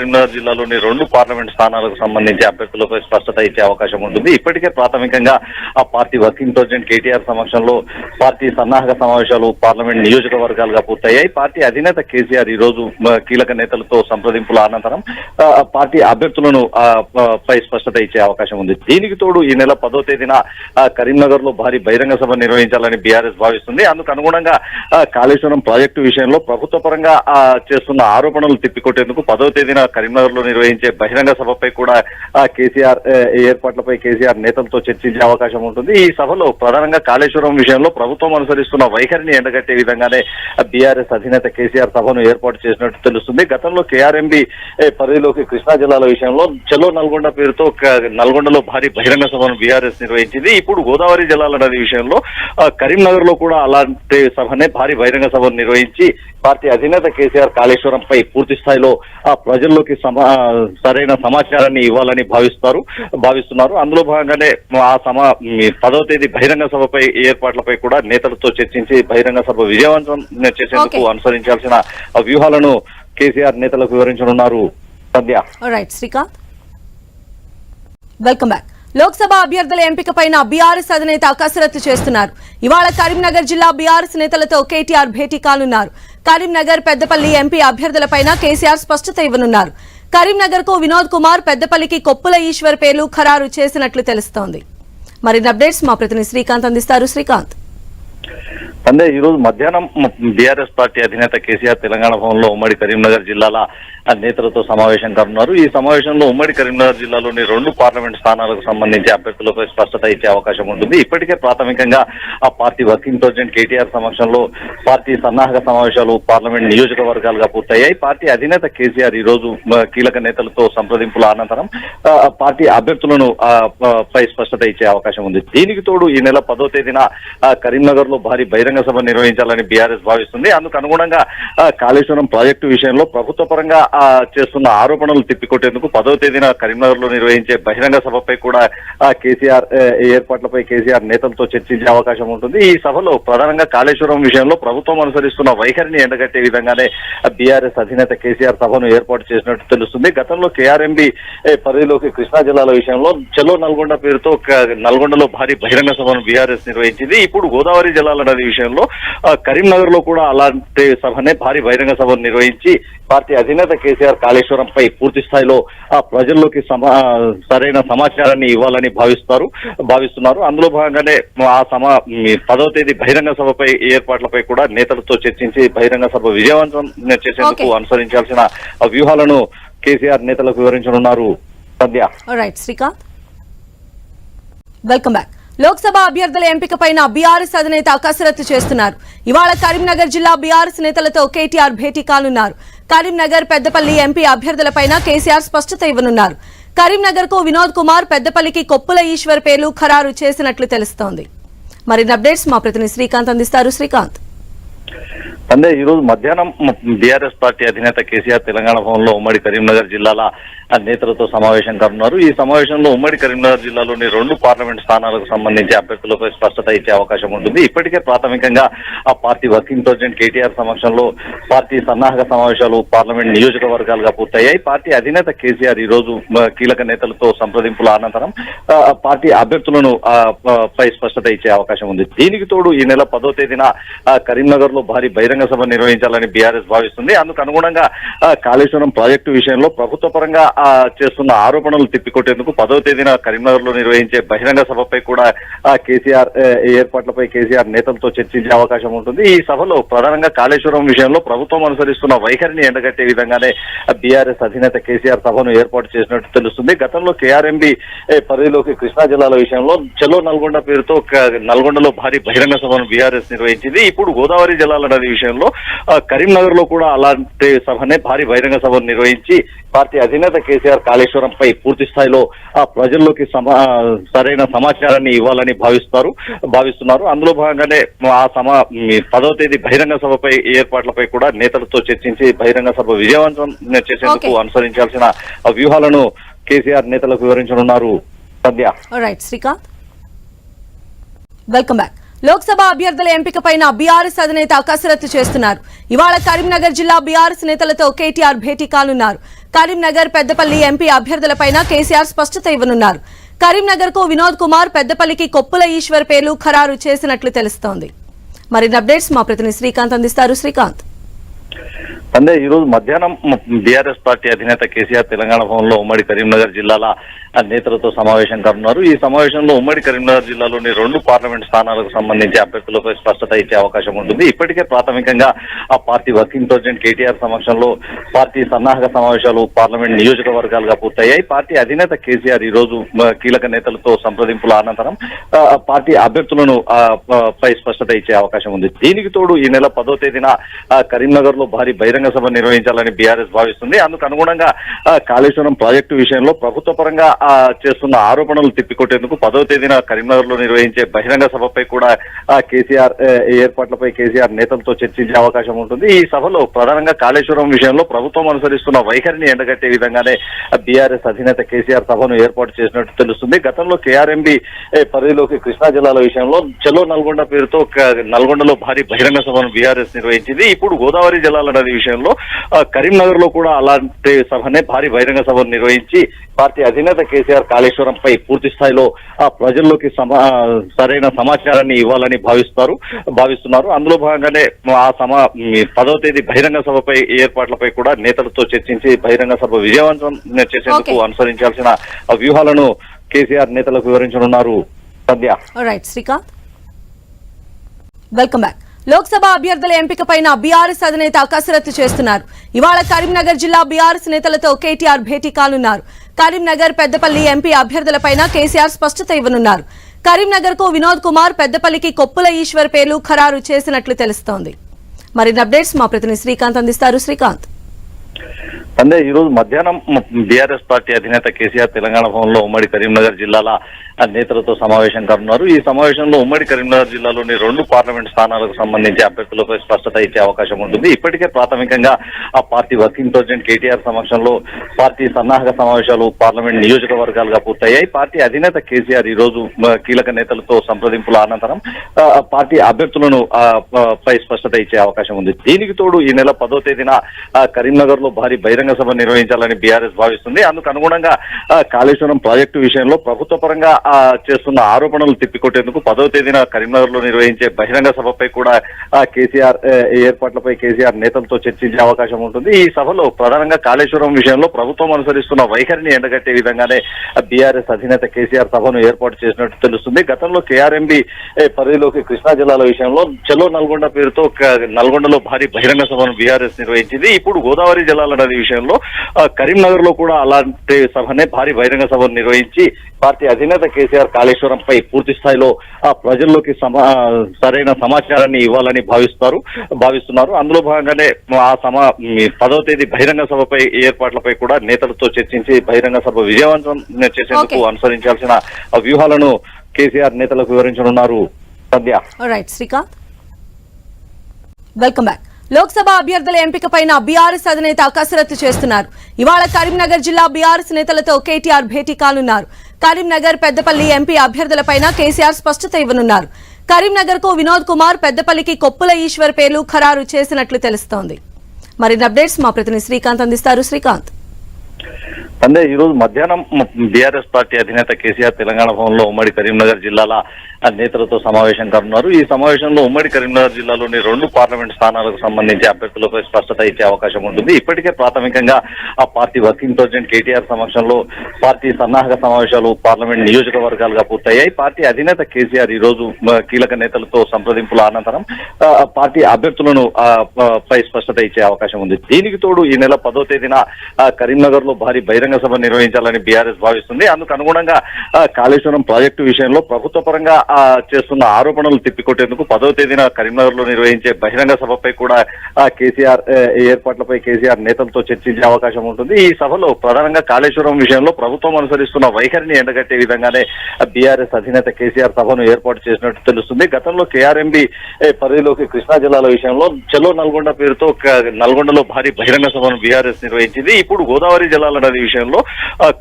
కరీంనగర్ జిల్లాలోని రెండు పార్లమెంట్ స్థానాలకు సంబంధించి అభ్యర్థులపై స్పష్టత ఇచ్చే అవకాశం ఉంటుంది. ఇప్పటికే ప్రాథమికంగా ఆ పార్టీ వర్కింగ్ ప్రెసిడెంట్ కేటీఆర్ సమక్షంలో పార్టీ సన్నాహక సమావేశాలు పార్లమెంట్ నియోజకవర్గాలుగా పూర్తయ్యాయి. పార్టీ అధినేత కేసీఆర్ ఈ రోజు కీలక నేతలతో సంప్రదింపుల అనంతరం ఆ, పార్టీ అభ్యర్థులను పై స్పష్టత ఇచ్చే అవకాశం ఉంది. దీనికి తోడు ఈ నెల పదో తేదీన కరీంనగర్లో భారీ బహిరంగ సభ నిర్వహించాలని బీఆర్ఎస్ భావిస్తుంది. అందుకు అనుగుణంగా కాళేశ్వరం ప్రాజెక్టు విషయంలో ప్రభుత్వ పరంగా చేస్తున్న ఆరోపణలు తిప్పికొట్టేందుకు పదో తేదీన కరీంనగర్లో నిర్వహించే బహిరంగ సభపై కూడా ఆ, కేసీఆర్ ఏర్పాట్లపై కేసీఆర్ నేతలతో చర్చించే అవకాశం ఉంటుంది. ఈ సభలో ప్రధానంగా కాళేశ్వరం విషయంలో ప్రభుత్వం అనుసరిస్తున్న వైఖరిని ఎండగట్టే విధంగానే బీఆర్ఎస్ అధినేత కేసీఆర్ సభను ఏర్పాటు చేసినట్టు తెలుస్తుంది. గతంలో కేఆర్ఎంబి పరిధిలోకి కృష్ణా జిల్లాల విషయంలో చెలో నల్గొండ పేరుతో నల్గొండలో భారీ బహిరంగ సభను బీఆర్ఎస్ నిర్వహించింది. ఇప్పుడు గోదావరి జిల్లాల నది విషయంలో కరీంనగర్లో కూడా అలాంటి సభనే భారీ బహిరంగ సభను నిర్వహించి పార్టీ అధినేత కేసీఆర్ కాళేశ్వరంపై పూర్తి స్థాయిలో ఆ ప్రజల్లోకి సమా సరైన సమాచారాన్ని ఇవ్వాలని భావిస్తారు భావిస్తున్నారు. అందులో భాగంగానే ఆ సమా పదవ తేదీ బహిరంగ సభపై ఏర్పాట్లపై కూడా నేతలతో చర్చించి బహిరంగ సభ విజయవంతం చేసేందుకు. అనుసరించాల్సిన వ్యూహాలను కేసీఆర్ నేతలకు వివరించనున్నారు. Sandhya. Right Srikanth. Welcome back Lok Sabha అభ్యర్థుల ఎంపికపైన బీఆర్ఎస్ అధినేత కసరత్తు చేస్తున్నారు. ఇవాళ కరీంనగర్ జిల్లా బీఆర్ఎస్ నేతలతో కేటీఆర్ భేటీ కానున్నారు. కరీంనగర్ పెద్దపల్లి ఎంపీ అభ్యర్థులపైన కేసీఆర్ స్పష్టత ఇవ్వనున్నారు. కరీంనగర్కు వినోద్ కుమార్ పెద్దపల్లికి కొప్పుల ఈశ్వర్ పేర్లు ఖరారు చేసినట్లు తెలుస్తోంది. మరిన్ని అప్డేట్స్ మా ప్రతినిధి శ్రీకాంత్ అందిస్తారు. శ్రీకాంత్. అంటే ఈ రోజు మధ్యాహ్నం బీఆర్ఎస్ పార్టీ అధినేత కేసీఆర్ తెలంగాణ భవన్లో ఉమ్మడి కరీంనగర్ జిల్లాల నేతలతో సమావేశం కానున్నారు. ఈ సమావేశంలో ఉమ్మడి కరీంనగర్ జిల్లాలోని రెండు పార్లమెంట్ స్థానాలకు సంబంధించి అభ్యర్థులపై స్పష్టత ఇచ్చే అవకాశం ఉంటుంది. ఇప్పటికే ప్రాథమికంగా ఆ పార్టీ వర్కింగ్ ప్రెసిడెంట్ కేటీఆర్ సమక్షంలో పార్టీ సన్నాహక సమావేశాలు పార్లమెంట్ నియోజకవర్గాలుగా పూర్తయ్యాయి. పార్టీ అధినేత కేసీఆర్ ఈ రోజు కీలక నేతలతో సంప్రదింపుల అనంతరం ఆ, పార్టీ అభ్యర్థులను పై స్పష్టత ఇచ్చే అవకాశం ఉంది. దీనికి తోడు ఈ నెల పదో తేదీన కరీంనగర్ లో భారీ బహిరంగ సభ నిర్వహించాలని బీఆర్ఎస్ భావిస్తుంది. అందుకు అనుగుణంగా కాళేశ్వరం ప్రాజెక్టు విషయంలో ప్రభుత్వ పరంగా చేస్తున్న ఆరోపణలు తిప్పికొట్టేందుకు పదో తేదీన కరీంనగర్లో నిర్వహించే బహిరంగ సభపై కూడా కేసీఆర్ ఏర్పాట్లపై కేసీఆర్ నేతలతో చర్చించే అవకాశం ఉంటుంది. ఈ సభలో ప్రధానంగా కాళేశ్వరం విషయంలో ప్రభుత్వం అనుసరిస్తున్న వైఖరిని ఎండగట్టే విధంగానే బీఆర్ఎస్ అధినేత కేసీఆర్ సభను ఏర్పాటు చేసినట్టు తెలుస్తుంది. గతంలో కేఆర్ఎంబి పరిధిలోకి కృష్ణా జిల్లాల విషయంలో చలో నల్గొండ పేరుతో నల్గొండలో భారీ బహిరంగ సభను బీఆర్ఎస్ నిర్వహించింది. ఇప్పుడు గోదావరి జలాల నది విషయంలో కరీంనగర్లో కూడా అలాంటి సభనే భారీ బహిరంగ సభను నిర్వహించి పార్టీ అధినేత కేసీఆర్ కాళేశ్వరంపై పూర్తి స్థాయిలో ఆ ప్రజల్లోకి సమా సరైన సమాచారాన్ని ఇవ్వాలని భావిస్తారు భావిస్తున్నారు. అందులో భాగంగానే ఆ సమా పదవ తేదీ బహిరంగ సభపై ఏర్పాట్లపై కూడా నేతలతో చర్చించి బహిరంగ సభ విజయవంతం చేసేందుకు. అనుసరించాల్సిన వ్యూహాలను కేసీఆర్ నేతలకు వివరించనున్నారు. Sandhya. Right Srikanth welcome back Lok Sabha అభ్యర్థుల ఎంపికపైన బీఆర్ఎస్ అధినేత కసరత్తు చేస్తున్నారు. ఇవాళ కరీంనగర్ జిల్లా బీఆర్ఎస్ నేతలతో కేటీఆర్ భేటీ కానున్నారు. కరీంనగర్ పెద్దపల్లి ఎంపీ అభ్యర్థులపైన కేసీఆర్ స్పష్టత ఇవ్వనున్నారు. కరీంనగర్కు వినోద్ కుమార్ పెద్దపల్లికి కొప్పుల ఈశ్వర్ పేర్లు ఖరారు చేసినట్లు తెలుస్తోంది. మరిన్ని అప్డేట్స్ మా ప్రతినిధి శ్రీకాంత్ అందిస్తారు. శ్రీకాంత్. అంటే ఈ రోజు మధ్యాహ్నం బీఆర్ఎస్ పార్టీ అధినేత కేసీఆర్ తెలంగాణ భవన్లో ఉమ్మడి కరీంనగర్ జిల్లాల నేతలతో సమావేశం కానున్నారు ఈ సమావేశంలో ఉమ్మడి కరీంనగర్ జిల్లాలోని రెండు పార్లమెంట్ స్థానాలకు సంబంధించి అభ్యర్థులపై స్పష్టత ఇచ్చే అవకాశం ఉంటుంది. ఇప్పటికే ప్రాథమికంగా ఆ పార్టీ వర్కింగ్ ప్రెసిడెంట్ కేటీఆర్ సమక్షంలో పార్టీ సన్నాహక సమావేశాలు పార్లమెంట్ నియోజకవర్గాలుగా పూర్తయ్యాయి. పార్టీ అధినేత కేసీఆర్ ఈ రోజు కీలక నేతలతో సంప్రదింపుల అనంతరం ఆ, పార్టీ అభ్యర్థులను పై స్పష్టత ఇచ్చే అవకాశం ఉంది. దీనికి తోడు ఈ నెల పదో తేదీన కరీంనగర్లో భారీ బహిరంగ సభ నిర్వహించాలని బీఆర్ఎస్ భావిస్తుంది. అందుకు అనుగుణంగా కాళేశ్వరం ప్రాజెక్టు విషయంలో ప్రభుత్వ పరంగా చేస్తున్న ఆరోపణలు తిప్పికొట్టేందుకు పదో తేదీన కరీంనగర్లో నిర్వహించే బహిరంగ సభపై కూడా కేసీఆర్ ఏర్పాట్లపై కేసీఆర్ నేతలతో చర్చించే అవకాశం ఉంటుంది. ఈ సభలో ప్రధానంగా కాళేశ్వరం విషయంలో ప్రభుత్వం అనుసరిస్తున్న వైఖరిని ఎండగట్టే విధంగానే బీఆర్ఎస్ అధినేత కేసీఆర్ సభను ఏర్పాటు చేసినట్టు తెలుస్తుంది. గతంలో కేఆర్ఎంబి పరిధిలోకి కృష్ణా జిల్లాల విషయంలో చెలో నల్గొండ పేరుతో నల్గొండలో భారీ బహిరంగ సభను బీఆర్ఎస్ నిర్వహించింది. ఇప్పుడు గోదావరి జిల్లాల నది విషయంలో కరీంనగర్లో కూడా అలాంటి సభనే భారీ బహిరంగ సభను నిర్వహించి పార్టీ అధినేత కేసీఆర్ కాళేశ్వరంపై పూర్తి స్థాయిలో ఆ ప్రజల్లోకి సమా సరైన సమాచారాన్ని ఇవ్వాలని భావిస్తారు భావిస్తున్నారు. అందులో భాగంగానే ఆ సమా పదవ తేదీ బహిరంగ సభపై ఏర్పాట్లపై కూడా నేతలతో చర్చించి బహిరంగ సభ విజయవంతం చేసేందుకు. అనుసరించాల్సిన వ్యూహాలను కేసీఆర్ నేతలకు వివరించనున్నారు. Sandhya. Right Srikanth. Welcome back Lok Sabha అభ్యర్థుల ఎంపికపైన బీఆర్ఎస్ అధినేత కసరత్తు చేస్తున్నారు. ఇవాళ కరీంనగర్ జిల్లా బీఆర్ఎస్ నేతలతో కేటీఆర్ భేటీ కానున్నారు. కరీంనగర్ పెద్దపల్లి ఎంపీ అభ్యర్థులపైన కేసీఆర్ స్పష్టత ఇవ్వనున్నారు. కరీంనగర్కు వినోద్ కుమార్ పెద్దపల్లికి కొప్పుల ఈశ్వర్ పేర్లు ఖరారు చేసినట్లు తెలుస్తోంది. మరిన్ని అప్డేట్స్ మా ప్రతినిధి శ్రీకాంత్ అందిస్తారు. శ్రీకాంత్. అంటే ఈ రోజు మధ్యాహ్నం బీఆర్ఎస్ పార్టీ అధినేత కేసీఆర్ తెలంగాణ భవన్లో ఉమ్మడి కరీంనగర్ జిల్లాల నేతలతో సమావేశం కానున్నారు ఈ సమావేశంలో ఉమ్మడి కరీంనగర్ జిల్లాలోని రెండు పార్లమెంట్ స్థానాలకు సంబంధించి అభ్యర్థులపై స్పష్టత ఇచ్చే అవకాశం ఉంటుంది. ఇప్పటికే ప్రాథమికంగా ఆ పార్టీ వర్కింగ్ ప్రెసిడెంట్ కేటీఆర్ సమక్షంలో పార్టీ సన్నాహక సమావేశాలు పార్లమెంట్ నియోజకవర్గాలుగా పూర్తయ్యాయి. పార్టీ అధినేత కేసీఆర్ ఈ రోజు కీలక నేతలతో సంప్రదింపుల అనంతరం ఆ, పార్టీ అభ్యర్థులను పై స్పష్టత ఇచ్చే అవకాశం ఉంది. దీనికి తోడు ఈ నెల పదో తేదీన కరీంనగర్లో భారీ బహిరంగ సభ నిర్వహించాలని బీఆర్ఎస్ భావిస్తుంది. అందుకు అనుగుణంగా కాళేశ్వరం ప్రాజెక్టు విషయంలో ప్రభుత్వ పరంగా చేస్తున్న ఆరోపణలు తిప్పికొట్టేందుకు పదో తేదీన కరీంనగర్లో నిర్వహించే బహిరంగ సభపై కూడా కేసీఆర్ ఏర్పాట్లపై కేసీఆర్ నేతలతో చర్చించే అవకాశం ఉంటుంది. ఈ సభలో ప్రధానంగా కాళేశ్వరం విషయంలో ప్రభుత్వం అనుసరిస్తున్న వైఖరిని ఎండగట్టే విధంగానే బీఆర్ఎస్ అధినేత కేసీఆర్ సభను ఏర్పాటు చేసినట్టు తెలుస్తుంది. గతంలో కేఆర్ఎంబి పరిధిలోకి కృష్ణా జిల్లాల విషయంలో చలో నల్గొండ పేరుతో నల్గొండలో భారీ బహిరంగ సభను బీఆర్ఎస్ నిర్వహించింది. ఇప్పుడు గోదావరి జిల్లాల నది విషయంలో కరీంనగర్లో కూడా అలాంటి సభనే భారీ బహిరంగ సభను నిర్వహించి పార్టీ అధినేత కేసీఆర్ కాళేశ్వరంపై పూర్తి స్థాయిలో ఆ ప్రజల్లోకి సరైన సమాచారాన్ని ఇవ్వాలని భావిస్తారు భావిస్తున్నారు. అందులో భాగంగానే ఆ సమా పదవ తేదీ బహిరంగ సభపై ఏర్పాట్లపై కూడా నేతలతో చర్చించి బహిరంగ సభ విజయవంతం చేసేందుకు. అనుసరించాల్సిన వ్యూహాలను కేసీఆర్ నేతలకు వివరించనున్నారు. Sandhya. Right Srikanth welcome back Lok Sabha అభ్యర్థుల ఎంపికపైన బీఆర్ఎస్ అధినేత కసరత్తు చేస్తున్నారు. ఇవాళ కరీంనగర్ జిల్లా బీఆర్ఎస్ నేతలతో కేటీఆర్ భేటీ కానున్నారు. కరీంనగర్ పెద్దపల్లి ఎంపీ అభ్యర్థులపైన కేసీఆర్ స్పష్టత ఇవ్వనున్నారు. కరీంనగర్కు వినోద్ కుమార్ పెద్దపల్లికి కొప్పుల ఈశ్వర్ పేర్లు ఖరారు చేసినట్లు తెలుస్తోంది. మరిన్ని అప్డేట్స్ మా ప్రతినిధి శ్రీకాంత్ అందిస్తారు. శ్రీకాంత్. అంటే ఈ రోజు మధ్యాహ్నం బీఆర్ఎస్ పార్టీ అధినేత కేసీఆర్ తెలంగాణ భవన్లో ఉమ్మడి కరీంనగర్ జిల్లాల నేతలతో సమావేశం కానున్నారు ఈ సమావేశంలో ఉమ్మడి కరీంనగర్ జిల్లాలోని రెండు పార్లమెంట్ స్థానాలకు సంబంధించి అభ్యర్థులపై స్పష్టత ఇచ్చే అవకాశం ఉంటుంది. ఇప్పటికే ప్రాథమికంగా ఆ పార్టీ వర్కింగ్ ప్రెసిడెంట్ కేటీఆర్ సమక్షంలో పార్టీ సన్నాహక సమావేశాలు పార్లమెంట్ నియోజకవర్గాలుగా పూర్తయ్యాయి. పార్టీ అధినేత కేసీఆర్ ఈ రోజు కీలక నేతలతో సంప్రదింపుల అనంతరం ఆ, పార్టీ అభ్యర్థులను పై స్పష్టత ఇచ్చే అవకాశం ఉంది. దీనికి తోడు ఈ నెల పదో తేదీన కరీంనగర్లో భారీ బహిరంగ సభ నిర్వహించాలని బీఆర్ఎస్ భావిస్తుంది. అందుకు అనుగుణంగా కాళేశ్వరం ప్రాజెక్టు విషయంలో ప్రభుత్వ పరంగా చేస్తున్న ఆరోపణలు తిప్పికొట్టేందుకు పదో తేదీన కరీంనగర్లో నిర్వహించే బహిరంగ సభపై కూడా కేసీఆర్ ఏర్పాట్లపై కేసీఆర్ నేతలతో చర్చించే అవకాశం ఉంటుంది. ఈ సభలో ప్రధానంగా కాళేశ్వరం విషయంలో ప్రభుత్వం అనుసరిస్తున్న వైఖరిని ఎండగట్టే విధంగానే బీఆర్ఎస్ అధినేత కేసీఆర్ సభను ఏర్పాటు చేసినట్టు తెలుస్తుంది. గతంలో కేఆర్ఎంబి పరిధిలోకి కృష్ణా జిల్లాల విషయంలో చలో నల్గొండ పేరుతో క- నల్గొండలో భారీ బహిరంగ సభను బీఆర్ఎస్ నిర్వహించింది. ఇప్పుడు గోదావరి జిల్లాల నది విషయంలో కరీంనగర్లో కూడా అలాంటి సభనే భారీ బహిరంగ సభను నిర్వహించి పార్టీ అధినేత కేసీఆర్ కాళేశ్వరంపై పూర్తి స్థాయిలో ఆ ప్రజల్లోకి సమా సరైన సమాచారాన్ని ఇవ్వాలని భావిస్తారు భావిస్తున్నారు. అందులో భాగంగానే ఆ సమా పదవ తేదీ బహిరంగ సభపై ఏర్పాట్లపై కూడా నేతలతో చర్చించి బహిరంగ సభ విజయవంతం చేసేందుకు. అనుసరించాల్సిన వ్యూహాలను కేసీఆర్ నేతలకు వివరించనున్నారు. Sandhya. Right Srikanth. Welcome back Lok Sabha అభ్యర్థుల ఎంపికపైన బీఆర్ఎస్ అధినేత కసరత్తు చేస్తున్నారు. ఇవాళ కరీంనగర్ జిల్లా బీఆర్ఎస్ నేతలతో కేటీఆర్ భేటీ కానున్నారు. కరీంనగర్ పెద్దపల్లి ఎంపీ అభ్యర్థులపైన కేసీఆర్ స్పష్టత ఇవ్వనున్నారు. కరీంనగర్కు వినోద్ కుమార్ పెద్దపల్లికి కొప్పుల ఈశ్వర్ పేర్లు ఖరారు చేసినట్లు తెలుస్తోంది. మరిన్ని అప్డేట్స్ మా ప్రతినిధి శ్రీకాంత్ అందిస్తారు. శ్రీకాంత్. అంటే ఈ రోజు మధ్యాహ్నం బీఆర్ఎస్ పార్టీ అధినేత కేసీఆర్ తెలంగాణ భవన్లో ఉమ్మడి కరీంనగర్ జిల్లాల నేతలతో సమావేశం కానున్నారు. ఈ సమావేశంలో ఉమ్మడి కరీంనగర్ జిల్లాలోని రెండు పార్లమెంట్ స్థానాలకు సంబంధించి అభ్యర్థులపై స్పష్టత ఇచ్చే అవకాశం ఉంటుంది. ఇప్పటికే ప్రాథమికంగా ఆ పార్టీ వర్కింగ్ ప్రెసిడెంట్ కేటీఆర్ సమక్షంలో పార్టీ సన్నాహక సమావేశాలు పార్లమెంట్ నియోజకవర్గాలుగా పూర్తయ్యాయి. పార్టీ అధినేత కేసీఆర్ ఈ రోజు కీలక నేతలతో సంప్రదింపుల అనంతరం ఆ, పార్టీ అభ్యర్థులను పై స్పష్టత ఇచ్చే అవకాశం ఉంది. దీనికి తోడు ఈ నెల పదో తేదీన కరీంనగర్ లో భారీ బహిరంగ సభ నిర్వహించాలని బీఆర్ఎస్ భావిస్తుంది. అందుకు అనుగుణంగా కాళేశ్వరం ప్రాజెక్టు విషయంలో ప్రభుత్వ పరంగా చేస్తున్న ఆరోపణలు తిప్పికొట్టేందుకు పదో తేదీన కరీంనగర్లో నిర్వహించే బహిరంగ సభపై కూడా కేసీఆర్ ఏర్పాట్లపై కేసీఆర్ నేతలతో చర్చించే అవకాశం ఉంటుంది. ఈ సభలో ప్రధానంగా కాళేశ్వరం విషయంలో ప్రభుత్వం అనుసరిస్తున్న వైఖరిని ఎండగట్టే విధంగానే బీఆర్ఎస్ అధినేత కేసీఆర్ సభను ఏర్పాటు చేసినట్టు తెలుస్తుంది. గతంలో కేఆర్ఎంబి పరిధిలోకి కృష్ణా జిల్లాల విషయంలో చలో నల్గొండ పేరుతో నల్గొండలో భారీ బహిరంగ సభను బీఆర్ఎస్ నిర్వహించింది. ఇప్పుడు గోదావరి జిల్లా నది విషయంలో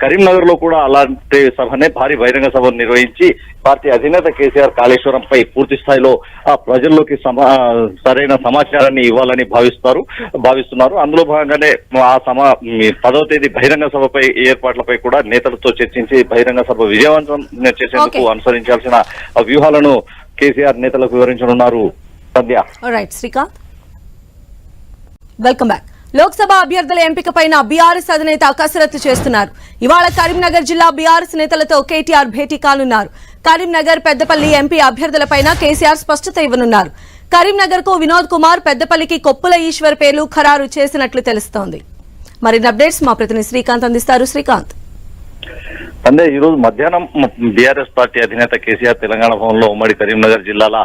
కరీంనగర్లో కూడా అలాంటి సభనే భారీ బహిరంగ సభను నిర్వహించి పార్టీ అధినేత కేసీఆర్ కాళేశ్వరంపై పూర్తి స్థాయిలో ఆ ప్రజల్లోకి సరైన సమాచారాన్ని ఇవ్వాలని భావిస్తారు భావిస్తున్నారు. అందులో భాగంగానే ఆ సమా పదవ తేదీ బహిరంగ సభపై ఏర్పాట్లపై కూడా నేతలతో చర్చించి బహిరంగ సభ విజయవంతం చేసేందుకు. అనుసరించాల్సిన వ్యూహాలను కేసీఆర్ నేతలకు వివరించనున్నారు. Sandhya right Srikanth welcome back Lok Sabha అభ్యర్థుల ఎంపిక పైన బీఆర్ఎస్ అధినేత కసరత్తు చేస్తున్నారు. ఇవాళ కరీంనగర్ జిల్లా బీఆర్ఎస్ నేతలతో కేటీఆర్ భేటీ కానున్నారు. కరీంనగర్ పెద్దపల్లి ఎంపీ అభ్యర్థులపైన కేసీఆర్ స్పష్టత ఇవ్వనున్నారు. కరీంనగర్కు వినోద్ కుమార్ పెద్దపల్లికి కొప్పుల ఈశ్వర్ పేర్లు ఖరారు చేసినట్లు తెలుస్తోంది. మరిన్ని అప్డేట్స్ మా ప్రతినిధి శ్రీకాంత్ అందిస్తారు. శ్రీకాంత్. అంటే ఈ రోజు మధ్యాహ్నం బీఆర్ఎస్ పార్టీ అధినేత కేసీఆర్ తెలంగాణ భవన్లో ఉమ్మడి కరీంనగర్ జిల్లాల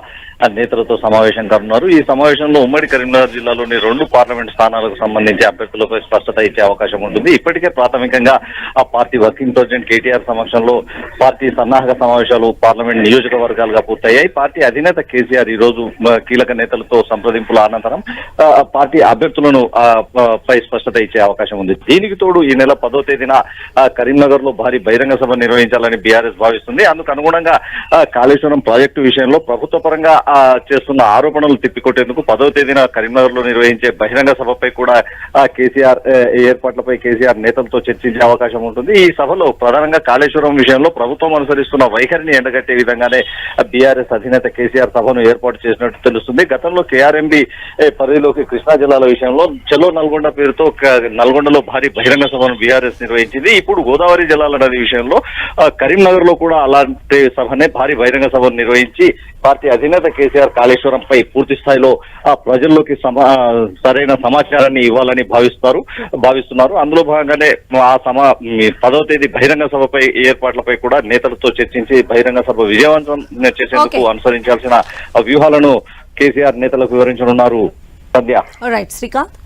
నేతలతో సమావేశం కానున్నారు ఈ సమావేశంలో ఉమ్మడి కరీంనగర్ జిల్లాలోని రెండు పార్లమెంట్ స్థానాలకు సంబంధించి అభ్యర్థులపై స్పష్టత ఇచ్చే అవకాశం ఉంటుంది. ఇప్పటికే ప్రాథమికంగా ఆ పార్టీ వర్కింగ్ ప్రెసిడెంట్ కేటీఆర్ సమక్షంలో పార్టీ సన్నాహక సమావేశాలు పార్లమెంట్ నియోజకవర్గాలుగా పూర్తయ్యాయి. పార్టీ అధినేత కేసీఆర్ ఈ రోజు కీలక నేతలతో సంప్రదింపుల అనంతరం ఆ, పార్టీ అభ్యర్థులను పై స్పష్టత ఇచ్చే అవకాశం ఉంది. దీనికి తోడు ఈ నెల పదో తేదీన కరీంనగర్లో భారీ బహిరంగ సభ నిర్వహించాలని బీఆర్ఎస్ భావిస్తుంది. అందుకు అనుగుణంగా కాళేశ్వరం ప్రాజెక్టు విషయంలో ప్రభుత్వ పరంగా చేస్తున్న ఆరోపణలు తిప్పికొట్టేందుకు పదో తేదీన కరీంనగర్లో నిర్వహించే బహిరంగ సభపై కూడా కేసీఆర్ ఏర్పాట్లపై కేసీఆర్ నేతలతో చర్చించే అవకాశం ఉంటుంది. ఈ సభలో ప్రధానంగా కాళేశ్వరం విషయంలో ప్రభుత్వం అనుసరిస్తున్న వైఖరిని ఎండగట్టే విధంగానే బీఆర్ఎస్ అధినేత కేసీఆర్ సభను ఏర్పాటు చేసినట్టు తెలుస్తుంది. గతంలో కేఆర్ఎంబి పరిధిలోకి కృష్ణా జిల్లాల విషయంలో చెలో నల్గొండ పేరుతో నల్గొండలో భారీ బహిరంగ సభను బీఆర్ఎస్ నిర్వహించింది. ఇప్పుడు గోదావరి జిల్లాల నది విషయంలో కరీంనగర్లో కూడా అలాంటి సభనే భారీ బహిరంగ సభను నిర్వహించి పార్టీ అధినేత కేసీఆర్ కాళేశ్వరంపై పూర్తి స్థాయిలో ఆ ప్రజల్లోకి సరైన సమాచారాన్ని ఇవ్వాలని భావిస్తారు భావిస్తున్నారు. అందులో భాగంగానే ఆ సమా పదవ తేదీ బహిరంగ సభపై ఏర్పాట్లపై కూడా నేతలతో చర్చించి బహిరంగ సభ విజయవంతం చేసేందుకు. అనుసరించాల్సిన వ్యూహాలను కేసీఆర్ నేతలకు వివరించనున్నారు. Sandhya right Srikanth.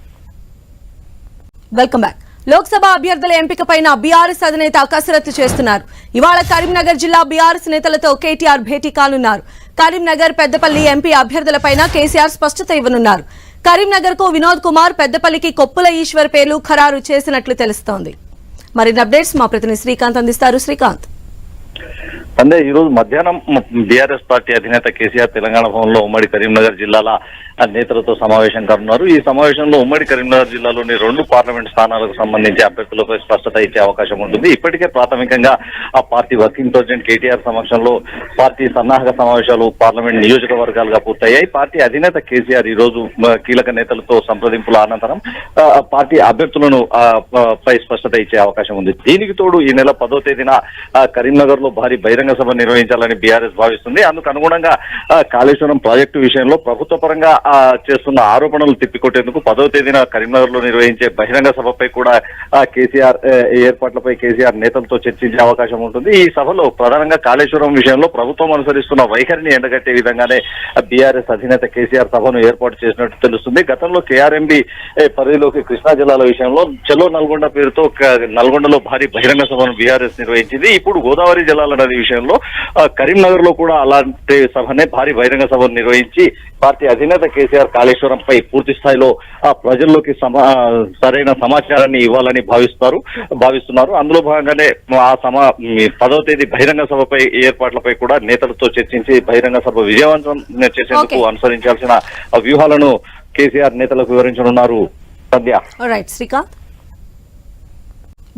Welcome back Lok Sabha అభ్యర్థుల ఎంపిక పైన బీఆర్ఎస్ అధినేత కసరత్తు చేస్తున్నారు. ఇవాళ కరీంనగర్ జిల్లా బీఆర్ఎస్ నేతలతో కేటీఆర్ భేటీ కానున్నారు. కరీంనగర్ పెద్దపల్లి ఎంపీ అభ్యర్థులపైన కేసీఆర్ స్పష్టత ఇవ్వనున్నారు. కరీంనగర్కు వినోద్ కుమార్ పెద్దపల్లికి కొప్పుల ఈశ్వర్ పేర్లు ఖరారు చేసినట్లు తెలుస్తోంది. మరిన్ని అప్డేట్స్ మా ప్రతినిధి శ్రీకాంత్ అందిస్తారు. శ్రీకాంత్. అంటే ఈరోజు మధ్యాహ్నం బీఆర్ఎస్ పార్టీ అధినేత కేసీఆర్ తెలంగాణ భవన్లో ఉమ్మడి కరీంనగర్ జిల్లాల నేతలతో సమావేశం కానున్నారు. ఈ సమావేశంలో ఉమ్మడి కరీంనగర్ జిల్లాలోని రెండు పార్లమెంట్ స్థానాలకు సంబంధించి అభ్యర్థులపై స్పష్టత ఇచ్చే అవకాశం ఉంటుంది. ఇప్పటికే ప్రాథమికంగా ఆ పార్టీ వర్కింగ్ ప్రెసిడెంట్ కేటీఆర్ సమక్షంలో పార్టీ సన్నాహక సమావేశాలు పార్లమెంట్ నియోజకవర్గాలుగా పూర్తయ్యాయి. పార్టీ అధినేత కేసీఆర్ ఈ రోజు కీలక నేతలతో సంప్రదింపుల అనంతరం ఆ, పార్టీ అభ్యర్థులను పై స్పష్టత ఇచ్చే అవకాశం ఉంది. దీనికి తోడు ఈ నెల పదో తేదీన కరీంనగర్లో భారీ బహిరంగ సభ నిర్వహించాలని బీఆర్ఎస్ భావిస్తుంది. అందుకు అనుగుణంగా కాళేశ్వరం ప్రాజెక్టు విషయంలో ప్రభుత్వ పరంగా చేస్తున్న ఆరోపణలు తిప్పికొట్టేందుకు పదో తేదీన కరీంనగర్లో నిర్వహించే బహిరంగ సభపై కూడా కేసీఆర్ ఏర్పాట్లపై కేసీఆర్ నేతలతో చర్చించే అవకాశం ఉంటుంది. ఈ సభలో ప్రధానంగా కాళేశ్వరం విషయంలో ప్రభుత్వం అనుసరిస్తున్న వైఖరిని ఎండగట్టే విధంగానే బీఆర్ఎస్ అధినేత కేసీఆర్ సభను ఏర్పాటు చేసినట్టు తెలుస్తుంది. గతంలో కేఆర్ఎంబి పరిధిలోకి కృష్ణా జిల్లాల విషయంలో చెలో నల్గొండ పేరుతో నల్గొండలో భారీ బహిరంగ సభను బీఆర్ఎస్ నిర్వహించింది. ఇప్పుడు గోదావరి జిల్లా నది విషయంలో కరీంనగర్లో కూడా అలాంటి సభనే భారీ బహిరంగ సభను నిర్వహించి పార్టీ అధినేత కేసీఆర్ కాళేశ్వరంపై పూర్తి స్థాయిలో ఆ ప్రజల్లోకి సరైన సమాచారాన్ని ఇవ్వాలని భావిస్తారు భావిస్తున్నారు. అందులో భాగంగానే ఆ సమా పదవ తేదీ బహిరంగ సభపై ఏర్పాట్లపై కూడా నేతలతో చర్చించి బహిరంగ సభ విజయవంతం చేసేందుకు. అనుసరించాల్సిన వ్యూహాలను కేసీఆర్ నేతలకు వివరించనున్నారు. Sandhya right Srikanth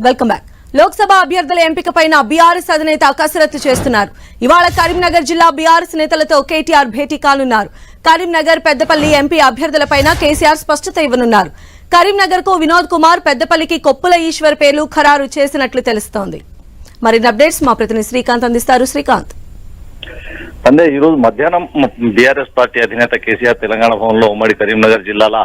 welcome back Lok Sabha అభ్యర్థుల ఎంపిక పైన బీఆర్ఎస్ అధినేత కసరత్తు చేస్తున్నారు. ఇవాళ కరీంనగర్ జిల్లా బీఆర్ఎస్ నేతలతో కేటీఆర్ భేటీ కానున్నారు. కరీంనగర్ పెద్దపల్లి ఎంపీ అభ్యర్థులపైన కేసీఆర్ స్పష్టత ఇవ్వనున్నారు. కరీంనగర్కు వినోద్ కుమార్ పెద్దపల్లికి కొప్పుల ఈశ్వర్ పేర్లు ఖరారు చేసినట్లు తెలుస్తోంది. మరిన్ని అప్డేట్స్ మా ప్రతినిధి శ్రీకాంత్ అందిస్తారు. శ్రీకాంత్. అంటే ఈ రోజు మధ్యాహ్నం బీఆర్ఎస్ పార్టీ అధినేత కేసీఆర్ తెలంగాణ భవన్లో ఉమ్మడి కరీంనగర్ జిల్లాల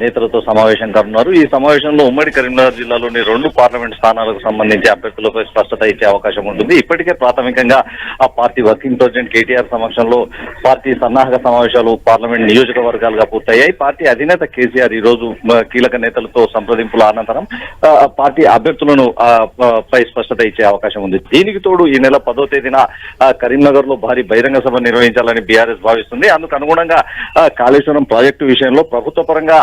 నేతలతో సమావేశం కానున్నారు ఈ సమావేశంలో ఉమ్మడి కరీంనగర్ జిల్లాలోని రెండు పార్లమెంట్ స్థానాలకు సంబంధించి అభ్యర్థులపై స్పష్టత ఇచ్చే అవకాశం ఉంటుంది. ఇప్పటికే ప్రాథమికంగా ఆ పార్టీ వర్కింగ్ ప్రెసిడెంట్ కేటీఆర్ సమక్షంలో పార్టీ సన్నాహక సమావేశాలు పార్లమెంట్ నియోజకవర్గాలుగా పూర్తయ్యాయి. పార్టీ అధినేత కేసీఆర్ ఈ రోజు కీలక నేతలతో సంప్రదింపుల అనంతరం ఆ, పార్టీ అభ్యర్థులను పై స్పష్టత ఇచ్చే అవకాశం ఉంది. దీనికి తోడు ఈ నెల పదో తేదీన కరీంనగర్లో భారీ బహిరంగ సభ నిర్వహించాలని బీఆర్ఎస్ భావిస్తుంది. అందుకు అనుగుణంగా కాళేశ్వరం ప్రాజెక్టు విషయంలో ప్రభుత్వ పరంగా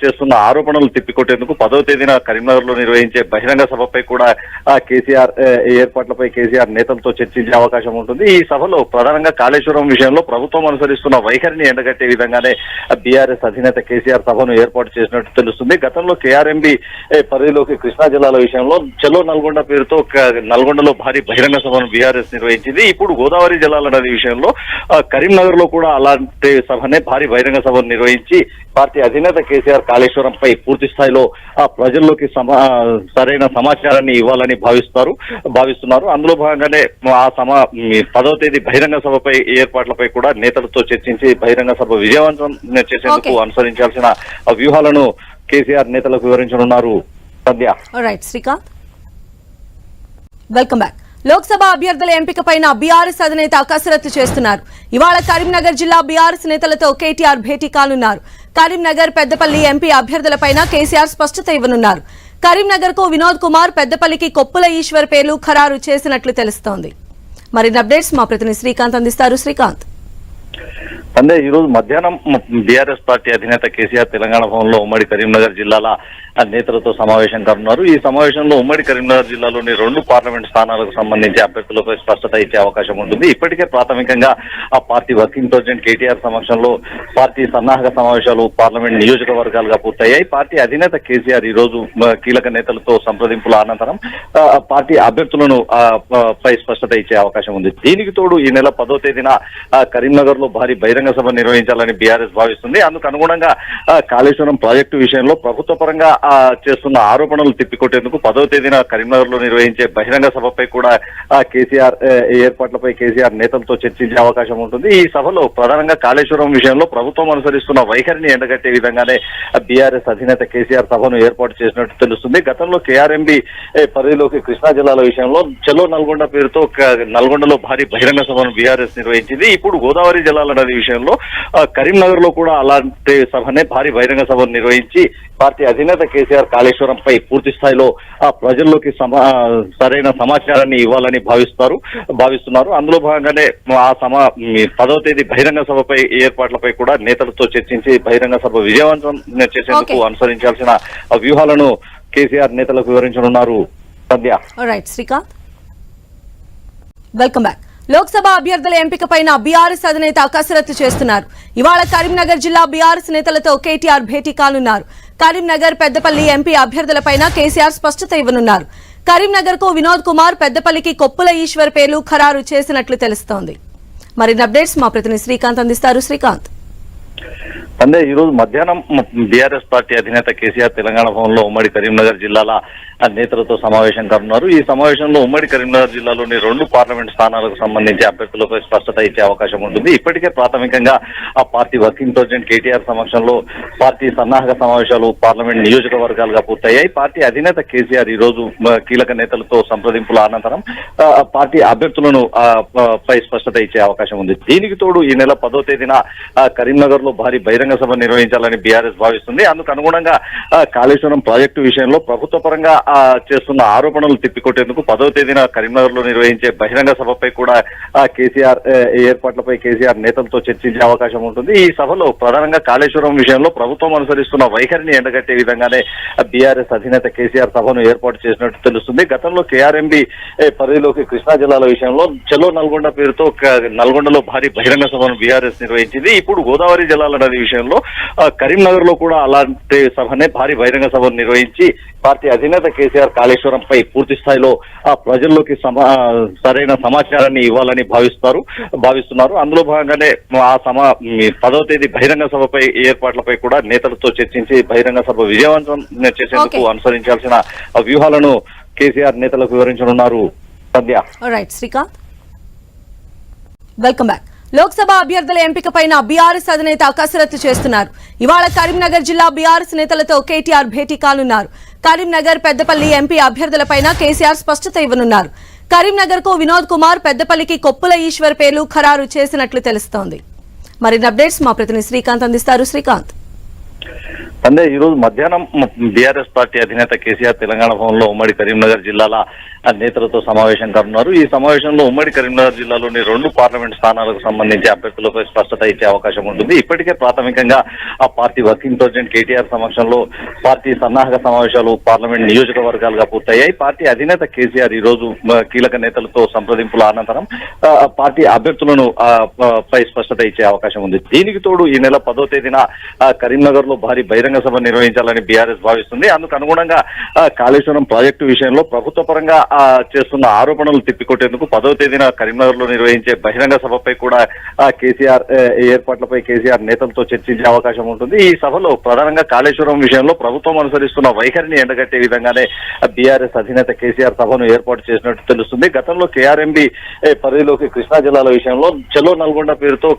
చేస్తున్న ఆరోపణలు తిప్పికొట్టేందుకు పదవ తేదీన కరీంనగర్లో నిర్వహించే బహిరంగ సభపై కూడా కేసీఆర్ ఏర్పాట్లపై కేసీఆర్ నేతలతో చర్చించే అవకాశం ఉంటుంది. ఈ సభలో ప్రధానంగా కాళేశ్వరం విషయంలో ప్రభుత్వం అనుసరిస్తున్న వైఖరిని ఎండగట్టే విధంగానే బీఆర్ఎస్ అధినేత కేసీఆర్ సభను ఏర్పాటు చేసినట్టు తెలుస్తుంది. గతంలో కేఆర్ఎంబి పరిధిలోకి కృష్ణా జిల్లాల విషయంలో చలో నల్గొండ పేరుతో నల్గొండలో భారీ బహిరంగ సభను బీఆర్ఎస్ నిర్వహించింది. ఇప్పుడు గోదావరి జిల్లాల నది విషయంలో కరీంనగర్లో కూడా అలాంటి సభనే భారీ బహిరంగ సభను నిర్వహించి పార్టీ అధినేత కేసీఆర్ కాళేశ్వరంపై పూర్తి స్థాయిలో ఆ ప్రజల్లోకి సమా సరైన సమాచారాన్ని ఇవ్వాలని భావిస్తారు భావిస్తున్నారు. అందులో భాగంగానే ఆ సమా పదవ తేదీ బహిరంగ సభపై ఏర్పాట్లపై కూడా నేతలతో చర్చించి బహిరంగ సభ విజయవంతం చేసేందుకు. అనుసరించాల్సిన వ్యూహాలను కేసీఆర్ నేతలకు వివరించనున్నారు. Sandhya. Right Srikanth. Welcome back Lok Sabha అభ్యర్థుల ఎంపిక పైన బీఆర్ఎస్ అధినేత కసరత్తు చేస్తున్నారు. ఇవాళ కరీంనగర్ జిల్లా బీఆర్ఎస్ నేతలతో కేటీఆర్ భేటీ కానున్నారు. కరీంనగర్ పెద్దపల్లి ఎంపీ అభ్యర్థులపైన కేసీఆర్ స్పష్టత ఇవ్వనున్నారు. కరీంనగర్కు వినోద్ కుమార్ పెద్దపల్లికి కొప్పుల ఈశ్వర్ పేర్లు ఖరారు చేసినట్లు తెలుస్తోంది. మరిన్ని అప్డేట్స్ మా ప్రతినిధి శ్రీకాంత్ అందిస్తారు. శ్రీకాంత్. అంటే ఈ రోజు మధ్యాహ్నం బీఆర్ఎస్ పార్టీ అధినేత కేసీఆర్ తెలంగాణ భవన్లో ఉమ్మడి కరీంనగర్ జిల్లాల నేతలతో సమావేశం కానున్నారు ఈ సమావేశంలో ఉమ్మడి కరీంనగర్ జిల్లాలోని రెండు పార్లమెంట్ స్థానాలకు సంబంధించి అభ్యర్థులపై స్పష్టత ఇచ్చే అవకాశం ఉంటుంది. ఇప్పటికే ప్రాథమికంగా ఆ పార్టీ వర్కింగ్ ప్రెసిడెంట్ కేటీఆర్ సమక్షంలో పార్టీ సన్నాహక సమావేశాలు పార్లమెంట్ నియోజకవర్గాలుగా పూర్తయ్యాయి. పార్టీ అధినేత కేసీఆర్ ఈ రోజు కీలక నేతలతో సంప్రదింపుల అనంతరం ఆ, పార్టీ అభ్యర్థులను పై స్పష్టత ఇచ్చే అవకాశం ఉంది. దీనికి తోడు ఈ నెల పదో తేదీన కరీంనగర్లో భారీ బహిరంగ సభ నిర్వహించాలని బీఆర్ఎస్ భావిస్తుంది. అందుకు అనుగుణంగా కాళేశ్వరం ప్రాజెక్టు విషయంలో ప్రభుత్వ పరంగా చేస్తున్న ఆరోపణలు తిప్పికొట్టేందుకు పదో తేదీన కరీంనగర్లో నిర్వహించే బహిరంగ సభపై కూడా కేసీఆర్ ఏర్పాట్లపై కేసీఆర్ నేతలతో చర్చించే అవకాశం ఉంటుంది. ఈ సభలో ప్రధానంగా కాళేశ్వరం విషయంలో ప్రభుత్వం అనుసరిస్తున్న వైఖరిని ఎండగట్టే విధంగానే బీఆర్ఎస్ అధినేత కేసీఆర్ సభను ఏర్పాటు చేసినట్టు తెలుస్తుంది. గతంలో కేఆర్ఎంబి పరిధిలోకి కృష్ణా జిల్లాల విషయంలో చలో నల్గొండ పేరుతో క- నల్గొండలో భారీ బహిరంగ సభను బీఆర్ఎస్ నిర్వహించింది. ఇప్పుడు గోదావరి జిల్లాల నది విషయంలో కరీంనగర్లో కూడా అలాంటి సభనే భారీ బహిరంగ సభను నిర్వహించి పార్టీ అధినేత కేసీఆర్ కాళేశ్వరంపై పూర్తి స్థాయిలో ఆ ప్రజల్లోకి సమా సరైన సమాచారాన్ని ఇవ్వాలని భావిస్తారు భావిస్తున్నారు. అందులో భాగంగానే ఆ సమా పదవ తేదీ బహిరంగ సభపై ఏర్పాట్లపై కూడా నేతలతో చర్చించి బహిరంగ సభ విజయవంతం చేసేందుకు. అనుసరించాల్సిన వ్యూహాలను కేసీఆర్ నేతలకు వివరించనున్నారు. Sandhya. Right Srikanth welcome back Lok Sabha అభ్యర్థుల ఎంపిక పైన బీఆర్ఎస్ అధినేత కసరత్తు చేస్తున్నారు. ఇవాళ కరీంనగర్ జిల్లా బీఆర్ఎస్ నేతలతో కేటీఆర్ భేటీ కానున్నారు. కరీంనగర్ పెద్దపల్లి ఎంపీ అభ్యర్థులపైన కేసీఆర్ స్పష్టత ఇవ్వనున్నారు. కరీంనగర్కు వినోద్ కుమార్ పెద్దపల్లికి కొప్పుల ఈశ్వర్ పేర్లు ఖరారు చేసినట్లు తెలుస్తోంది. మరిన్ని అప్డేట్స్ మా ప్రతినిధి శ్రీకాంత్ అందిస్తారు. శ్రీకాంత్. అంటే ఈ రోజు మధ్యాహ్నం బీఆర్ఎస్ పార్టీ అధినేత కేసీఆర్ తెలంగాణ భవన్లో ఉమ్మడి కరీంనగర్ జిల్లాల నేతలతో సమావేశం కానున్నారు. ఈ సమావేశంలో ఉమ్మడి కరీంనగర్ జిల్లాలోని రెండు పార్లమెంట్ స్థానాలకు సంబంధించి అభ్యర్థులపై స్పష్టత ఇచ్చే అవకాశం ఉంటుంది. ఇప్పటికే ప్రాథమికంగా ఆ పార్టీ వర్కింగ్ ప్రెసిడెంట్ కేటీఆర్ సమక్షంలో పార్టీ సన్నాహక సమావేశాలు పార్లమెంట్ నియోజకవర్గాలుగా పూర్తయ్యాయి. పార్టీ అధినేత కేసీఆర్ ఈ రోజు కీలక నేతలతో సంప్రదింపుల అనంతరం ఆ, పార్టీ అభ్యర్థులను పై స్పష్టత ఇచ్చే అవకాశం ఉంది. దీనికి తోడు ఈ నెల పదో తేదీన కరీంనగర్లో భారీ బహిరంగ సభ నిర్వహించాలని బీఆర్ఎస్ భావిస్తుంది. అందుకు అనుగుణంగా కాళేశ్వరం ప్రాజెక్టు విషయంలో ప్రభుత్వ పరంగా చేస్తున్న ఆరోపణలు తిప్పికొట్టేందుకు పదో తేదీన కరీంనగర్లో నిర్వహించే బహిరంగ సభపై కూడా కేసీఆర్ ఏర్పాట్లపై కేసీఆర్ నేతలతో చర్చించే అవకాశం ఉంటుంది. ఈ సభలో ప్రధానంగా కాళేశ్వరం విషయంలో ప్రభుత్వం అనుసరిస్తున్న వైఖరిని ఎండగట్టే విధంగానే బీఆర్ఎస్ అధినేత కేసీఆర్ సభను ఏర్పాటు చేసినట్టు తెలుస్తుంది. గతంలో కేఆర్ఎంబి పరిధిలోకి కృష్ణా జిల్లాల విషయంలో చలో నల్గొండ పేరుతో నల్గొండలో భారీ బహిరంగ సభను బీఆర్ఎస్ నిర్వహించింది. ఇప్పుడు గోదావరి జిల్లాల నది విషయంలో కరీంనగర్లో కూడా అలాంటి సభనే భారీ బహిరంగ సభను నిర్వహించి పార్టీ అధినేత కేసీఆర్ కాళేశ్వరంపై పూర్తి స్థాయిలో ఆ ప్రజల్లోకి సమా సరైన సమాచారాన్ని ఇవ్వాలని భావిస్తారు భావిస్తున్నారు. అందులో భాగంగానే ఆ సమా పదవ తేదీ బహిరంగ సభపై ఏర్పాట్లపై కూడా నేతలతో చర్చించి బహిరంగ సభ విజయవంతం చేసేందుకు. అనుసరించాల్సిన వ్యూహాలను కేసీఆర్ నేతలకు వివరించనున్నారు. Sandhya. Right Srikanth. Welcome back Lok Sabha అభ్యర్థుల ఎంపిక పైన బీఆర్ఎస్ అధినేత కసరత్తు చేస్తున్నారు. ఇవాళ కరీంనగర్ జిల్లా బీఆర్ఎస్ నేతలతో కేటీఆర్ భేటీ కానున్నారు. కరీంనగర్ పెద్దపల్లి ఎంపీ అభ్యర్థులపై కేసీఆర్ స్పష్టత ఇవ్వనున్నారు. కరీంనగర్కు వినోద్ కుమార్ పెద్దపల్లికి కొప్పుల ఈశ్వర్ పేర్లు ఖరారు చేసినట్లు తెలుస్తోంది. మరిన్ని అప్డేట్స్ మా ప్రతినిధి శ్రీకాంత్ అందిస్తారు. శ్రీకాంత్. అంటే ఈ రోజు మధ్యాహ్నం బీఆర్ఎస్ పార్టీ అధినేత కేసీఆర్ తెలంగాణ భవన్లో ఉమ్మడి కరీంనగర్ జిల్లాల నేతలతో సమావేశం కానున్నారు. ఈ సమావేశంలో ఉమ్మడి కరీంనగర్ జిల్లాలోని రెండు పార్లమెంట్ స్థానాలకు సంబంధించి అభ్యర్థులపై స్పష్టత ఇచ్చే అవకాశం ఉంటుంది. ఇప్పటికే ప్రాథమికంగా ఆ పార్టీ వర్కింగ్ ప్రెసిడెంట్ కేటీఆర్ సమక్షంలో పార్టీ సన్నాహక సమావేశాలు పార్లమెంట్ నియోజకవర్గాలుగా పూర్తయ్యాయి. పార్టీ అధినేత కేసీఆర్ ఈ రోజు కీలక నేతలతో సంప్రదింపుల అనంతరం ఆ, పార్టీ అభ్యర్థులను పై స్పష్టత ఇచ్చే అవకాశం ఉంది. దీనికి తోడు ఈ నెల పదో తేదీన కరీంనగర్ లో భారీ బహిరంగ సభ నిర్వహించాలని బీఆర్ఎస్ భావిస్తుంది. అందుకు అనుగుణంగా కాళేశ్వరం ప్రాజెక్టు విషయంలో ప్రభుత్వ పరంగా చేస్తున్న ఆరోపణలు తిప్పికొట్టేందుకు పదో తేదీన కరీంనగర్లో నిర్వహించే బహిరంగ సభపై కూడా కేసీఆర్ ఏర్పాట్లపై కేసీఆర్ నేతలతో చర్చించే అవకాశం ఉంటుంది. ఈ సభలో ప్రధానంగా కాళేశ్వరం విషయంలో ప్రభుత్వం అనుసరిస్తున్న వైఖరిని ఎండగట్టే విధంగానే బీఆర్ఎస్ అధినేత కేసీఆర్ సభను ఏర్పాటు చేసినట్టు తెలుస్తుంది. గతంలో కేఆర్ఎంబి పరిధిలోకి కృష్ణా జిల్లాల విషయంలో చలో నల్గొండ పేరుతో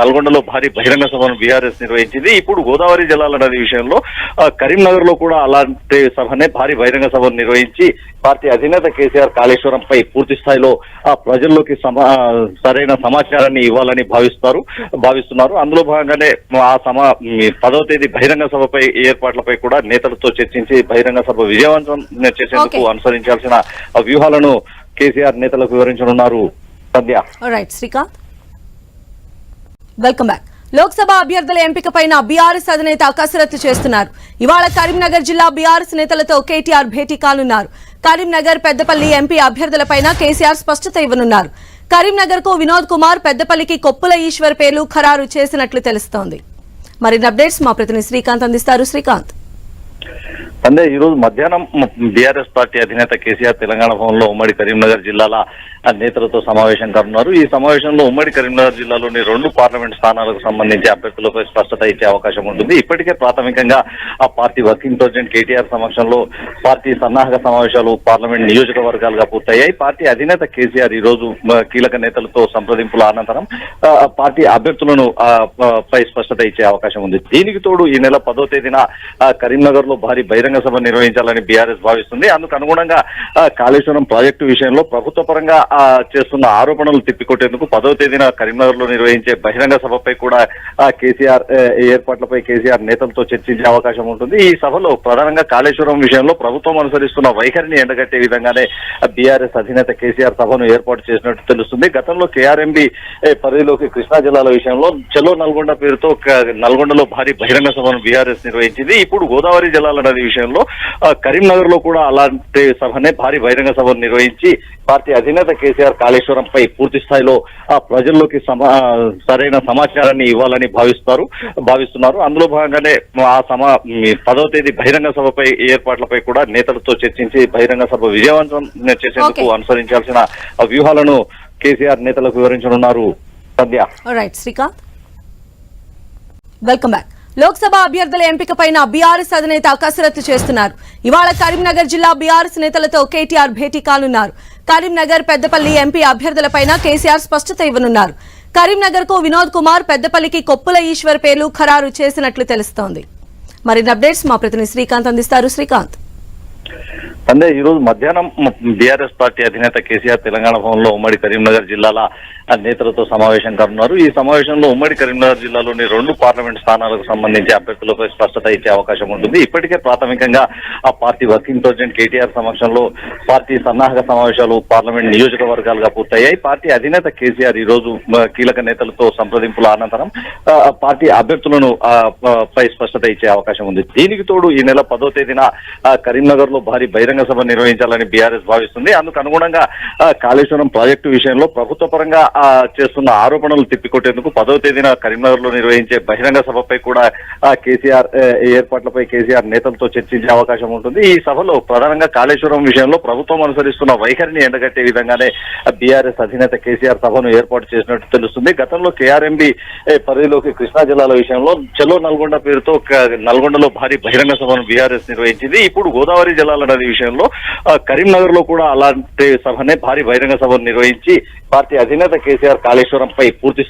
నల్గొండలో భారీ బహిరంగ సభను బీఆర్ఎస్ నిర్వహించింది. ఇప్పుడు గోదావరి జలాల నది విషయంలో కరీంనగర్లో కూడా అలాంటి సభనే భారీ బహిరంగ సభను నిర్వహించి పార్టీ అధినేత కేసీఆర్ కాళేశ్వరంపై పూర్తి స్థాయిలో ఆ ప్రజల్లోకి సమా సరైన సమాచారాన్ని ఇవ్వాలని భావిస్తారు భావిస్తున్నారు. అందులో భాగంగానే ఆ సమా పదవ తేదీ బహిరంగ సభపై ఏర్పాట్లపై కూడా నేతలతో చర్చించి బహిరంగ సభ విజయవంతం చేసేందుకు. అనుసరించాల్సిన వ్యూహాలను కేసీఆర్ నేతలకు వివరించనున్నారు. Sandhya. Right Srikanth welcome back Lok Sabha అభ్యర్థుల ఎంపిక పైన బీఆర్ఎస్ అధినేత కసరత్తు చేస్తున్నారు. ఇవాళ కరీంనగర్ జిల్లా బీఆర్ఎస్ నేతలతో కేటీఆర్ భేటీ కానున్నారు. కరీంనగర్ పెద్దపల్లి ఎంపీ అభ్యర్థులపైన కేసీఆర్ స్పష్టత ఇవ్వనున్నారు. కరీంనగర్కు వినోద్ కుమార్ పెద్దపల్లికి కొప్పుల ఈశ్వర్ పేర్లు ఖరారు చేసినట్లు తెలుస్తోంది. మరిన్ని అప్డేట్స్ మా ప్రతినిధి శ్రీకాంత్ అందిస్తారు. శ్రీకాంత్. అంటే ఈ రోజు మధ్యాహ్నం బీఆర్ఎస్ పార్టీ అధినేత కేసీఆర్ తెలంగాణ భవన్లో ఉమ్మడి కరీంనగర్ జిల్లాల నేతలతో సమావేశం కానున్నారు ఈ సమావేశంలో ఉమ్మడి కరీంనగర్ జిల్లాలోని రెండు పార్లమెంట్ స్థానాలకు సంబంధించి అభ్యర్థులపై స్పష్టత ఇచ్చే అవకాశం ఉంటుంది. ఇప్పటికే ప్రాథమికంగా ఆ పార్టీ వర్కింగ్ ప్రెసిడెంట్ కేటీఆర్ సమక్షంలో పార్టీ సన్నాహక సమావేశాలు పార్లమెంట్ నియోజకవర్గాలుగా పూర్తయ్యాయి. పార్టీ అధినేత కేసీఆర్ ఈ రోజు కీలక నేతలతో సంప్రదింపుల అనంతరం ఆ, పార్టీ అభ్యర్థులను పై స్పష్టత ఇచ్చే అవకాశం ఉంది. దీనికి తోడు ఈ నెల పదో తేదీన కరీంనగర్లో భారీ బహిరంగ సభ నిర్వహించాలని బీఆర్ఎస్ భావిస్తుంది. అందుకు అనుగుణంగా కాళేశ్వరం ప్రాజెక్టు విషయంలో ప్రభుత్వ పరంగా చేస్తున్న ఆరోపణలు తిప్పికొట్టేందుకు పదో తేదీన కరీంనగర్లో నిర్వహించే బహిరంగ సభపై కూడా కేసీఆర్ ఏర్పాట్లపై కేసీఆర్ నేతలతో చర్చించే అవకాశం ఉంటుంది. ఈ సభలో ప్రధానంగా కాళేశ్వరం విషయంలో ప్రభుత్వం అనుసరిస్తున్న వైఖరిని ఎండగట్టే విధంగానే బీఆర్ఎస్ అధినేత కేసీఆర్ సభను ఏర్పాటు చేసినట్టు తెలుస్తుంది. గతంలో కేఆర్ఎంబి పరిధిలోకి కృష్ణా జిల్లాల విషయంలో చెలో నల్గొండ పేరుతో నల్గొండలో భారీ బహిరంగ సభను బీఆర్ఎస్ నిర్వహించింది. ఇప్పుడు గోదావరి జిల్లాల నది విషయంలో కరీంనగర్లో కూడా అలాంటి సభనే భారీ బహిరంగ సభను నిర్వహించి పార్టీ అధినేత కేసీఆర్ కాళేశ్వరంపై పూర్తి స్థాయిలో ఆ ప్రజల్లోకి సరైన సమాచారాన్ని ఇవ్వాలని భావిస్తారు భావిస్తున్నారు. అందులో భాగంగానే ఆ సమా పదవ తేదీ బహిరంగ సభపై ఏర్పాట్లపై కూడా నేతలతో చర్చించి బహిరంగ సభ విజయవంతం చేసేందుకు. అనుసరించాల్సిన వ్యూహాలను కేసీఆర్ నేతలకు వివరించనున్నారు. Sandhya. Right Srikanth. Welcome back Lok Sabha అభ్యర్థుల ఎంపిక పైన బీఆర్ఎస్ అధినేత కసరత్తు చేస్తున్నారు. ఇవాళ కరీంనగర్ జిల్లా బీఆర్ఎస్ నేతలతో కేటీఆర్ భేటీ కానున్నారు. కరీంనగర్ పెద్దపల్లి ఎంపీ అభ్యర్థులపైన కేసీఆర్ స్పష్టత ఇవ్వనున్నారు. కరీంనగర్కు వినోద్ కుమార్ పెద్దపల్లికి కొప్పుల ఈశ్వర్ పేర్లు ఖరారు చేసినట్లు తెలుస్తోంది. మరిన్ని అప్డేట్స్ మా ప్రతినిధి శ్రీకాంత్ అందిస్తారు. శ్రీకాంత్. అంటే ఈ రోజు మధ్యాహ్నం బీఆర్ఎస్ పార్టీ అధినేత కేసీఆర్ తెలంగాణ భవన్లో ఉమ్మడి కరీంనగర్ జిల్లాల నేతలతో సమావేశం కానున్నారు. ఈ సమావేశంలో ఉమ్మడి కరీంనగర్ జిల్లాలోని రెండు పార్లమెంట్ స్థానాలకు సంబంధించి అభ్యర్థులపై స్పష్టత ఇచ్చే అవకాశం ఉంటుంది. ఇప్పటికే ప్రాథమికంగా ఆ పార్టీ వర్కింగ్ ప్రెసిడెంట్ కేటీఆర్ సమక్షంలో పార్టీ సన్నాహక సమావేశాలు పార్లమెంట్ నియోజకవర్గాలుగా పూర్తయ్యాయి. పార్టీ అధినేత కేసీఆర్ ఈ రోజు కీలక నేతలతో సంప్రదింపుల అనంతరం ఆ, పార్టీ అభ్యర్థులను పై స్పష్టత ఇచ్చే అవకాశం ఉంది. దీనికి తోడు ఈ నెల పదో తేదీన కరీంనగర్ లో భారీ బహిరంగ సభ నిర్వహించాలని బీఆర్ఎస్ భావిస్తుంది. అందుకు అనుగుణంగా కాళేశ్వరం ప్రాజెక్టు విషయంలో ప్రభుత్వ పరంగా చేస్తున్న ఆరోపణలు తిప్పికొట్టేందుకు పదో తేదీన కరీంనగర్లో నిర్వహించే బహిరంగ సభపై కూడా కేసీఆర్ ఏర్పాట్లపై కేసీఆర్ నేతలతో చర్చించే అవకాశం ఉంటుంది. ఈ సభలో ప్రధానంగా కాళేశ్వరం విషయంలో ప్రభుత్వం అనుసరిస్తున్న వైఖరిని ఎండగట్టే విధంగానే బీఆర్ఎస్ అధినేత కేసీఆర్ సభను ఏర్పాటు చేసినట్టు తెలుస్తుంది. గతంలో కేఆర్ఎంబి పరిధిలోకి కృష్ణా జిల్లాల విషయంలో చలో నల్గొండ పేరుతో నల్గొండలో భారీ బహిరంగ సభను బీఆర్ఎస్ నిర్వహించింది. ఇప్పుడు గోదావరి జలాల విషయంలో కరీంనగర్లో కూడా అలాంటి సభనే భారీ బహిరంగ సభను నిర్వహించి పార్టీ అధినేత కేసీఆర్ కాళేశ్వరంపై పూర్తి